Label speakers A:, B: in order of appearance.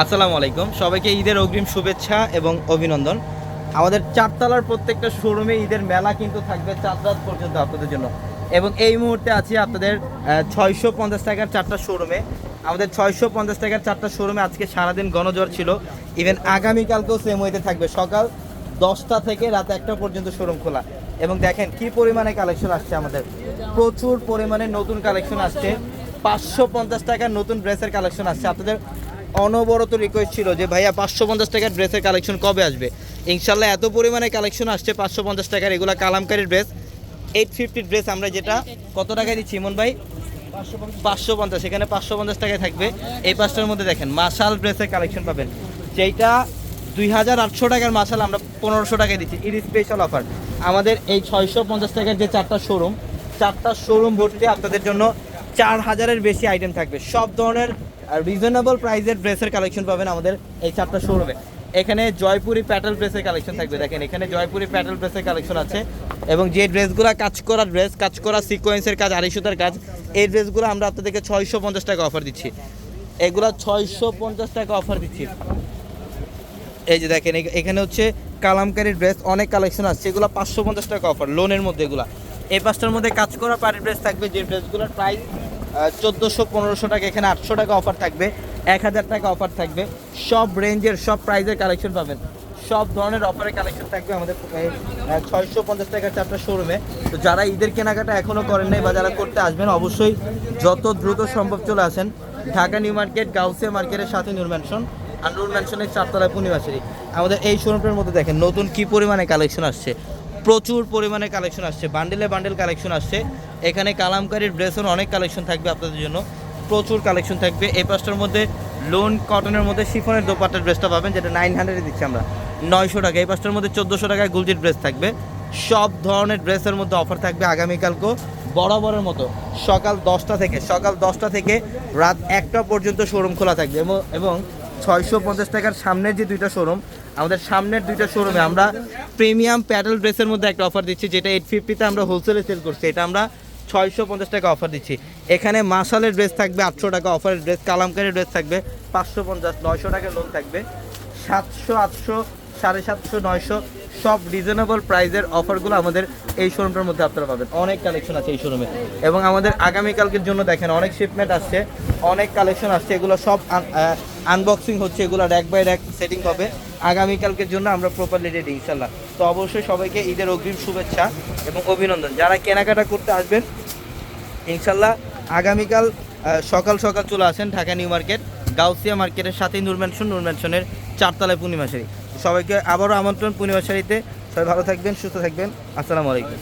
A: আসসালামু আলাইকুম। সবাইকে ঈদের অগ্রিম শুভেচ্ছা এবং অভিনন্দন। আমাদের চারতলার প্রত্যেকটা শোরুমে ঈদের মেলা কিন্তু থাকবে চার রাত পর্যন্ত আপনাদের জন্য। এবং এই মুহূর্তে আছি আপনাদের ছয়শো পঞ্চাশ টাকার চারটা শোরুমে। আমাদের ছয়শো পঞ্চাশ টাকার চারটা শোরুমে আজকে সারাদিন গণজ্বর ছিল। ইভেন আগামীকালকেও সেম ওয়েতে থাকবে। সকাল দশটা থেকে রাত একটা পর্যন্ত শোরুম খোলা। এবং দেখেন কি পরিমাণে কালেকশন আসছে আমাদের। প্রচুর পরিমাণে নতুন কালেকশন আসছে। পাঁচশো পঞ্চাশ টাকার নতুন ড্রেসের কালেকশন আসছে। আপনাদের অনবরত রিকোয়েস্ট ছিল যে, ভাইয়া, পাঁচশো পঞ্চাশ টাকার ড্রেসের কালেকশন কবে আসবে? ইনশাল্লাহ এত পরিমাণে কালেকশন আসছে, পাঁচশো পঞ্চাশ টাকার এগুলো Kalamkari dress eight fifty dress আমরা যেটা, কত টাকায় দিচ্ছি ইমন ভাই? পাঁচশো পঞ্চাশ, এখানে পাঁচশো পঞ্চাশ টাকায় থাকবে। এই পাঁচটার মধ্যে দেখেন মাসাল ড্রেসের কালেকশন পাবেন। যেইটা দুই হাজার আটশো টাকার মাসাল আমরা পনেরোশো টাকায় দিচ্ছি। ইট স্পেশাল অফার আমাদের এই ছয়শো পঞ্চাশ টাকার যে চারটা শোরুম চারটা শোরুম ভর্তি আপনাদের জন্য চার হাজারের বেশি আইটেম থাকবে। সব ধরনের রিজনেবল প্রাইসের ড্রেসের কালেকশন পাবেন আমাদের এই চারটা শোরুমে এখানে জয়পুরি প্যাটেল ড্রেসের কালেকশন থাকবে। দেখেন, এখানে জয়পুরি প্যাটেল ড্রেসের কালেকশন আছে এবং যে ড্রেসগুলো কাজ করা ড্রেস কাজ করা সিকোয়েন্সের কাজ, আড়াই সুতার কাজ, এই ড্রেসগুলো আমরা আপনাদেরকে ছয়শো পঞ্চাশ টাকা অফার দিচ্ছি। এগুলো ছয়শো পঞ্চাশ টাকা অফার দিচ্ছি। এই যে দেখেন এখানে হচ্ছে কালামকারী ড্রেস অনেক কালেকশন আছে। এগুলো পাঁচশো পঞ্চাশ টাকা অফার লোনের মধ্যে এগুলো। এই পাঁচটার মধ্যে কাজ করা পাড়ি ড্রেস থাকবে যে ড্রেসগুলোর প্রাইস চোদ্দোশো, পনেরোশো টাকা, এখানে আটশো টাকা অফার থাকবে, এক হাজার টাকা অফার থাকবে। সব রেঞ্জের সব প্রাইজের কালেকশন পাবেন। সব ধরনের অফারের কালেকশন থাকবে আমাদের ছয়শো পঞ্চাশ টাকার চারটা শোরুমে তো যারা ঈদের কেনাকাটা এখনও করেন নাই বা যারা করতে আসবেন, অবশ্যই যত দ্রুত সম্ভব চলে আসেন। ঢাকা নিউ মার্কেট, গাউসিয়া মার্কেটের সাথে নিউ ম্যানশন আর নুর ম্যানশনের চারতলায় পূর্ণিমাশারি আমাদের এই শোরুমটার মধ্যে দেখেন, নতুন কি পরিমাণে কালেকশন আসছে। প্রচুর পরিমাণে কালেকশন আসছে বান্ডেলে বান্ডেল কালেকশন আসছে। এখানে কালামকারীর ড্রেসের অনেক কালেকশন থাকবে আপনাদের জন্য। প্রচুর কালেকশন থাকবে। এই পাঁচটার মধ্যে লোন কটনের মধ্যে শিফনের দোপাট্টার ড্রেসটা পাবেন, যেটা নাইন হান্ড্রেডে দিচ্ছি আমরা। নয়শো টাকা। এই পাঁচটার মধ্যে চোদ্দোশো টাকায় গুলজির ড্রেস থাকবে। সব ধরনের ড্রেসের মধ্যে অফার থাকবে আগামীকালকেও বরাবরের মতো। সকাল দশটা থেকে, সকাল দশটা থেকে রাত একটা পর্যন্ত শোরুম খোলা থাকবে এবং- এবং ছয়শো পঞ্চাশ টাকার সামনের যে দুইটা শোরুম আমাদের সামনের দুইটা শোরুমে আমরা প্রিমিয়াম প্যাডেল ড্রেসের মধ্যে একটা অফার দিচ্ছি, যেটা এইট ফিফটিতে আমরা হোলসেলে সেল করছি। এটা আমরা ছয়শো পঞ্চাশ টাকা অফার দিচ্ছি। এখানে মাসালের ড্রেস থাকবে আটশো টাকা অফারের ড্রেস কালামকারের ড্রেস থাকবে পাঁচশো পঞ্চাশ, নয়শো টাকা লোন থাকবে। সাতশো, আটশো, সাড়ে সাতশো, নয়শো, সব রিজনেবল প্রাইজের অফারগুলো আমাদের এই শোরুমটার মধ্যে আপনারা পাবেন। অনেক কালেকশন আছে এই শোরুমে এবং আমাদের আগামীকালকের জন্য দেখেন অনেক শিপমেন্ট আসছে, অনেক কালেকশন আসছে, এগুলো সব আনবক্সিং হচ্ছে, এগুলো র্যাক বাই র্যাক সেটিং হবে। আগামীকালকের জন্য আমরা প্রপারলি রেডি ইনশাল্লাহ তো অবশ্যই সবাইকে ঈদের অগ্রিম শুভেচ্ছা এবং অভিনন্দন। যারা কেনাকাটা করতে আসবেন ইনশাল্লাহ আগামীকাল সকাল সকাল চলে আসেন ঢাকা নিউ মার্কেট, গাউসিয়া মার্কেটের সাথে নূর ম্যানশন নূর ম্যানশনের চারতলায় পূর্ণিমাশারি। সবাইকে আবারও আমন্ত্রণ পূর্ণিমাশারিতে। সবাই ভালো থাকবেন, সুস্থ থাকবেন। আসসালামু আলাইকুম।